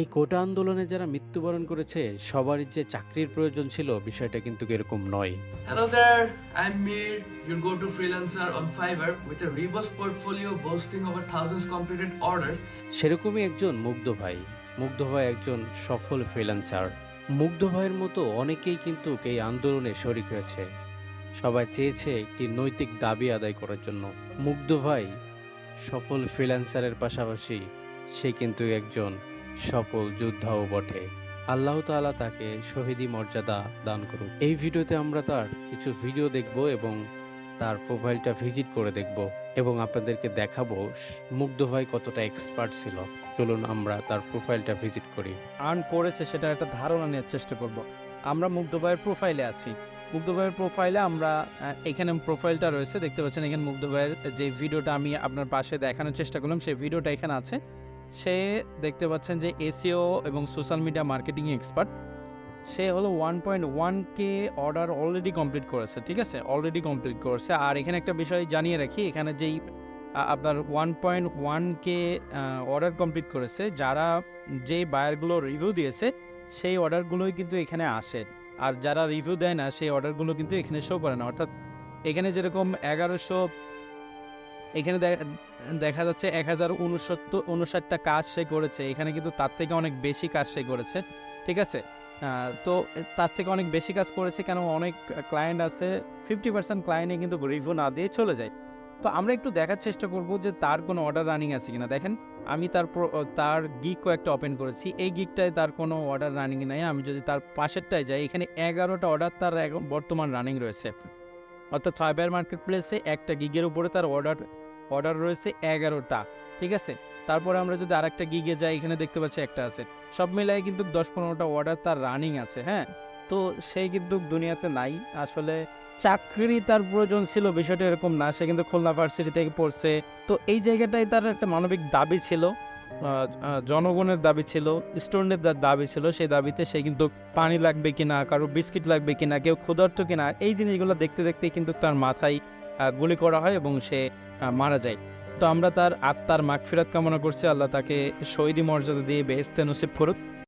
এই কোটা আন্দোলনে যারা মৃত্যুবরণ করেছে সবারই যে চাকরির প্রয়োজন ছিল বিষয়টা কিন্তু এরকম নয়। Hello there, I'm Mir, your go-to freelancer on Fiverr with a robust portfolio boasting over thousands completed orders. সেরকমই একজন মুগ্ধ ভাই। মুগ্ধ ভাই একজন সফল ফ্রিল্যান্সার মুগ্ধ ভাইয়ের মতো অনেকেই কিন্তু এই আন্দোলনে শরিক হয়েছে। সবাই চেয়েছে একটি নৈতিক দাবি আদায় করার জন্য। মুগ্ধ ভাই সফল ফ্রিল্যান্সারের পাশাপাশি সে কিন্তু একজন সফল যোদ্ধাও বটে। আল্লাহ তাআলা তাকে শহীদি মর্যাদা দান করুক। এই ভিডিওতে আমরা তার কিছু ভিডিও দেখব এবং তার প্রোফাইলটা ভিজিট করে দেখব এবং আপনাদেরকে দেখাবো মুগ্ধ ভাই কতটা এক্সপার্ট ছিল। চলুন আমরা তার প্রোফাইলটা ভিজিট করি। আর্ন করেছে সেটা একটা ধারণা নেওয়ার চেষ্টা করব। আমরা মুগ্ধ ভাইয়ের প্রোফাইলে আছি। মুগ্ধ ভাইয়ের প্রোফাইলে আমরা এখানে প্রোফাইলটা রয়েছে। দেখতে পাচ্ছেন এখানে মুগ্ধ ভাইয়ের যে ভিডিওটা আমি আপনার পাশে দেখানোর চেষ্টা করলাম, সেই ভিডিওটা এখানে আছে। সে দেখতে পাচ্ছেন যে এসিও এবং সোশ্যাল মিডিয়া মার্কেটিং এক্সপার্ট সে হলো ওয়ান পয়েন্ট ওয়ান কে অর্ডার অলরেডি কমপ্লিট করেছে, ঠিক আছে? অলরেডি কমপ্লিট করেছে। আর এখানে একটা বিষয় জানিয়ে রাখি, এখানে যেই আপনার ওয়ান পয়েন্ট ওয়ান কে অর্ডার কমপ্লিট করেছে, যারা যে বায়ারগুলো রিভিউ দিয়েছে সেই অর্ডারগুলোই কিন্তু এখানে আসে। আর যারা রিভিউ দেয় না, সেই অর্ডারগুলো কিন্তু এখানে শো করে না। অর্থাৎ এখানে যেরকম এগারোশো, এখানে দেখা যাচ্ছে এক হাজার উনসত্তর, উনষাটটা কাজ সে করেছে। এখানে কিন্তু তার থেকে অনেক বেশি কাজ সে করেছে। ঠিক আছে? তো তার থেকে অনেক বেশি কাজ করেছে কেন? অনেক ক্লায়েন্ট আছে ফিফটি পার্সেন্ট ক্লায়েন্টে কিন্তু রিভিউ না দিয়ে চলে যায়। তো আমরা একটু দেখার চেষ্টা করব যে তার কোনো অর্ডার রানিং আছে কিনা। দেখেন, আমি তার তার গিক কয়েকটা ওপেন করেছি। এই গিকটায় তার কোনো অর্ডার রানিং নাই। আমি যদি তার পাশেরটায় যাই, এখানে এগারোটা অর্ডার তার এখন বর্তমান রানিং রয়েছে। অর্থাৎ ফাইবার মার্কেট প্লেসে একটা গিগের উপরে তার অর্ডার অর্ডার রয়েছে এগারোটা। ঠিক আছে? তারপরে আমরা যদি আরেকটা গিগে যাই, এখানে দেখতে পাচ্ছি একটা আছে। সব মিলাই কিন্তু দশ পনেরোটা অর্ডার তার রানিং আছে হ্যাঁ? তো সেই কিন্তু দুনিয়াতে নাই। আসলে চাকরি তার প্রয়োজন ছিল, বিষয়টা এরকম না। সে কিন্তু খুলনা ভার্সিটি থেকে পড়ছে। তো এই জায়গাটায় তার একটা মানবিক দাবি ছিল জনগণের দাবি ছিল স্টুডেন্টের দাবি ছিল, সেই দাবিতে সে কিন্তু পানি লাগবে কিনা, কারও বিস্কিট লাগবে কিনা, কেউ ক্ষুধার্ত কিনা, এই জিনিসগুলো দেখতে দেখতে কিন্তু তার মাথায় গুলি করা হয় এবং সে মারা যায়। তো আমরা তার আত্মার মাগফিরাত কামনা করছি, আল্লাহ তাকে শহীদি মর্যাদা দিয়ে বেহেস্তে নসিব করুক।